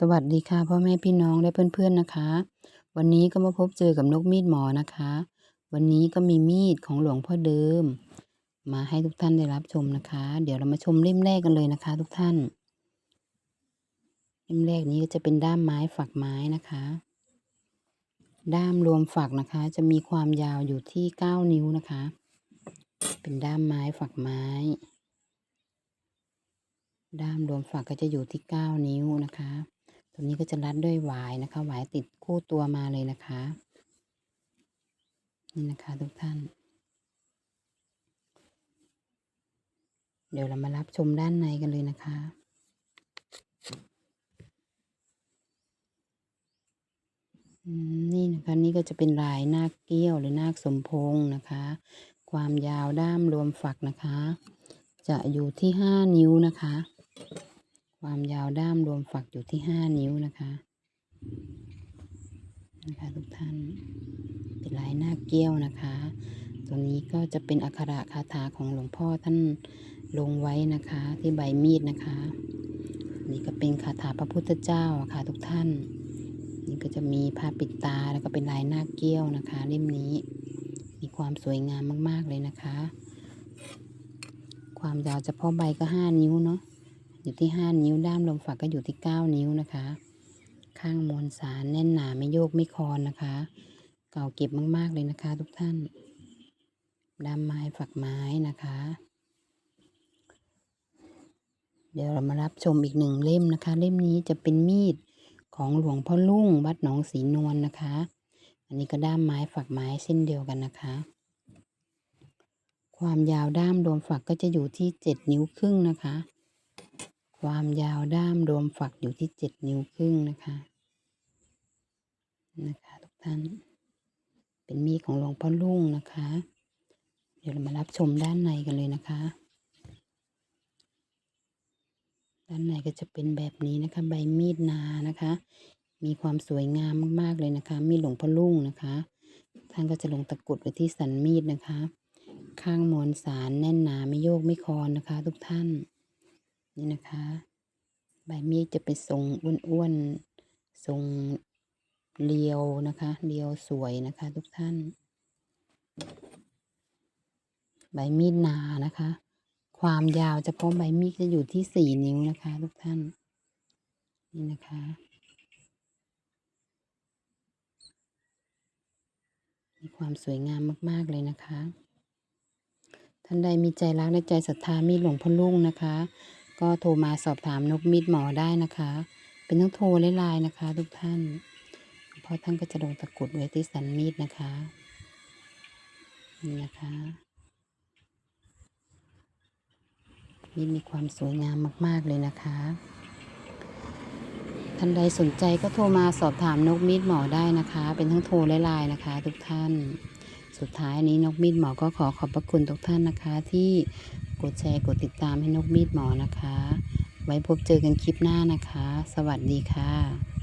สวัสดีค่ะพ่อแม่พี่น้องและเพื่อนๆนะคะ วันนี้ก็มาพบเจอกับนกมีดหมอนะคะ วันนี้ก็มีมีดของหลวงพ่อเดิม มาให้ทุกท่านได้รับชมนะคะ เดี๋ยวเรามาชมเล่มแรกกันเลยนะคะ ทุกท่านเล่มแรกนี้ก็จะเป็นด้ามไม้ฝักไม้นะคะ ด้ามรวมฝักนะคะ จะมีความยาวอยู่ที่เก้านิ้วนะคะ เป็นด้ามไม้ฝักไม้ ด้ามรวมฝักก็จะอยู่ที่เก้านิ้วนะคะ ตัวนี้ก็จะรัดด้วยหวายนะคะ หวายติดคู่ตัวมาเลยนะคะ นี่นะคะทุกท่าน เดี๋ยวเรามารับชมด้านในกันเลยนะคะอืมนี่นะคะนี่ก็จะเป็นลายนาคเกี้ยวหรือนาคสมพงษ์นะคะ ความยาวด้ามรวมฝักนะคะ จะอยู่ที่ห้านิ้วนะคะ ความยาวด้ามรวมฝักอยู่ที่ห้านิ้วนะคะนะคะทุกท่าน เป็นลายหน้าเกี้ยวนะคะ ตัวนี้ก็จะเป็นอักขระคาถาของหลวงพ่อท่านลงไว้นะคะ ที่ใบมีดนะคะ นี่ก็เป็นคาถาพระพุทธเจ้าะค่ะทุกท่าน นี่ก็จะมีผ้าปิดตาแล้วก็เป็นลายหน้าเกี้ยวนะคะ เล่มนี้ มีความสวยงามมากๆเลยนะคะ ความยาวเฉพาะใบก็ห้านิ้วเนาะ อยู่ที่ห้านิ้วด้ามลมฝักก็อยู่ที่เก้านิ้วนะคะ ข้างมวลสารแน่นหนาไม่โยกไม่คอนนะคะ เก่าเก็บมากๆเลยนะคะ ทุกท่านด้ามไม้ฝักไม้นะคะ เดี๋ยวเรามารับชมอีกหนึ่งเล่มนะคะ เล่มนี้จะเป็นมีดของหลวงพ่อลุ่งวัดหนองสีนวลนนะคะ อันนี้ก็ด้ามไม้ฝักไม้เช่นเดียวกันนะคะ ความยาวด้ามรวมฝักก็จะอยู่ที่เจ็ดนิ้วครึ่งนะคะ ความยาวด้ามรวมฝักอยู่ที่เจ็ดนิ้วครึ่งนะคะ นะคะทุกท่าน เป็นมีดของหลวงพ่อลุ่งนะคะ เดี๋ยวเรามารับชมด้านในกันเลยนะคะ ด้านในก็จะเป็นแบบนี้นะคะ ใบมีดนานะคะ มีความสวยงามมากๆเลยนะคะ มีดหลวงพ่อลุ่งนะคะ ท่านก็จะลงตะกรุดไว้ที่สันมีดนะคะ ข้างมวลสารแน่นหนาไม่โยกไม่คอนนะคะ ทุกท่าน นี่นะคะ ใบมีดจะเป็นทรงอ้วนๆทรงเรียวนะคะ เรียวสวยนะคะ ทุกท่าน ใบมีดนานะคะ ความยาวเฉพาะใบมีดจะอยู่ที่สี่นิ้วนะคะ ทุกท่าน นี่นะคะมีความสวยงามมาก ๆ เลยนะคะ ท่านใดมีใจรักและใจศรัทธามีหลวงพ่อลุ่งนะคะ ก็โทรมาสอบถามนกมีดหมอได้นะคะ เป็นทั้งโทรไลน์นะคะ ทุกท่าน เพราะท่านก็จะลงตะกรุดไว้ที่สันมีดนะคะนี่นะคะ มีดมีความสวยงามมาก ๆ เลยนะคะ ท่านใดสนใจก็โทรมาสอบถามนกมีดหมอได้นะคะ เป็นทั้งโทรและไลน์นะคะ ทุกท่าน สุดท้ายนี้นกมีดหมอก็ขอขอบพระคุณทุกท่านนะคะที่ กดแชร์กดติดตามให้นกมีดหมอนะคะ ไว้พบเจอกันคลิปหน้านะคะ สวัสดีค่ะ